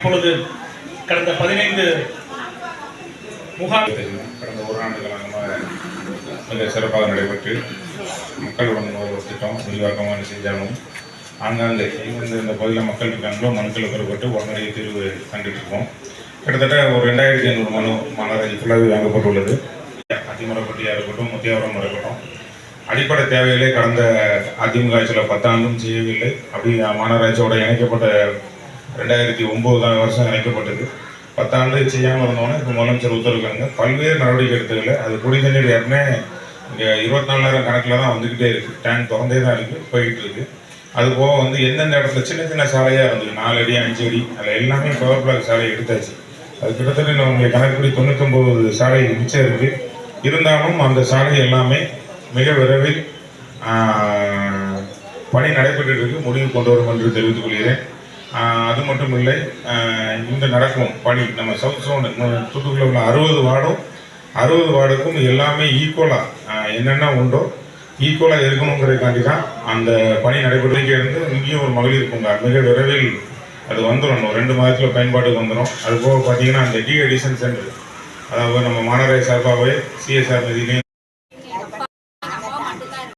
இப்பொழுது கடந்த பதினைந்து முகாம் கடந்த ஒரு ஆண்டு காலமாக மிக சிறப்பாக நடைபெற்று மக்களுடன் ஒரு திட்டம் விரிவாக்கமாக செஞ்சாலும். ஆங்காங்கே எங்கெந்த இந்த பகுதியில் மக்கள் இருக்காங்களோ மனுக்கள் பெறப்பட்டு உடனடியாக தீர்வு கண்டுட்டு இருக்கோம் கிட்டத்தட்ட ஒரு ரெண்டாயிரத்தி ஐநூறு மனு மாநகராட்சி ஃபுல்லாகவே வாங்கப்பட்டுள்ளது. அதிமுறைப்பட்டியாக இருக்கட்டும் முத்தியாவரம் இருக்கட்டும் அடிப்படை தேவைகளே கடந்த அதிமுக ஆட்சியில் பத்தாண்டும் செய்யவில்லை. அப்படி மாநகராட்சியோட இணைக்கப்பட்ட ரெண்டாயிரத்தி ஒம்பது வருஷம் இணைக்கப்பட்டது பத்தாண்டு செய்யாமல் இருந்தோன்னே இப்போ முதலமைச்சர் உத்தரவுக்காங்க பல்வேறு நடவடிக்கை எடுத்துக்கல. அது குடி தண்ணீர் ஏற்கனவே இங்கே இருபத்தி நாலாயிரம் கணக்கில் தான் வந்துக்கிட்டே இருக்குது டேங்க் திறந்தே தான் இருக்குது போய்கிட்டு இருக்குது அது போக வந்து எந்தெந்த இடத்துல சின்ன சின்ன சாலையாக இருந்தது. நாலு அடி அஞ்சு அடி. அதில் எல்லாமே பவர் பிளாக் சாலை எடுத்தாச்சு. அது கிட்டத்தட்ட நம்மளுடைய கணக்குப்படி தொண்ணூத்தொம்பது சாலை மிச்சம் இருக்குது இருந்தாலும் அந்த சாலை எல்லாமே மிக விரைவில் பணி நடைபெற்று இருக்குது முடிவு கொண்டு வரும் என்று தெரிவித்துக் கொள்கிறேன். அது மட்டும் இல்லை இந்த நடக்கும் பணி நம்ம சவுத் சோனு தூத்துக்குடியில் உள்ள அறுபது வார்டும் அறுபது வார்டுக்கும் எல்லாமே ஈக்குவலாக என்னென்ன உண்டோ ஈக்குவலாக இருக்கணுங்கிறதுக்காண்டி தான் அந்த பணி நடைபெறுவதற்கு இருந்து இங்கேயும் ஒரு மகளிர் பூங்கா மிக விரைவில் அது வந்துடும் ஒரு ரெண்டு மாதத்தில் பயன்பாட்டுக்கு வந்துடும். அது போக பார்த்தீங்கன்னா அந்த டி எடிஷன் சென்டர் அதாவது நம்ம மாநகராட்சி சார்பாகவே சிஎஸ்ஆர் நிதியிலையும்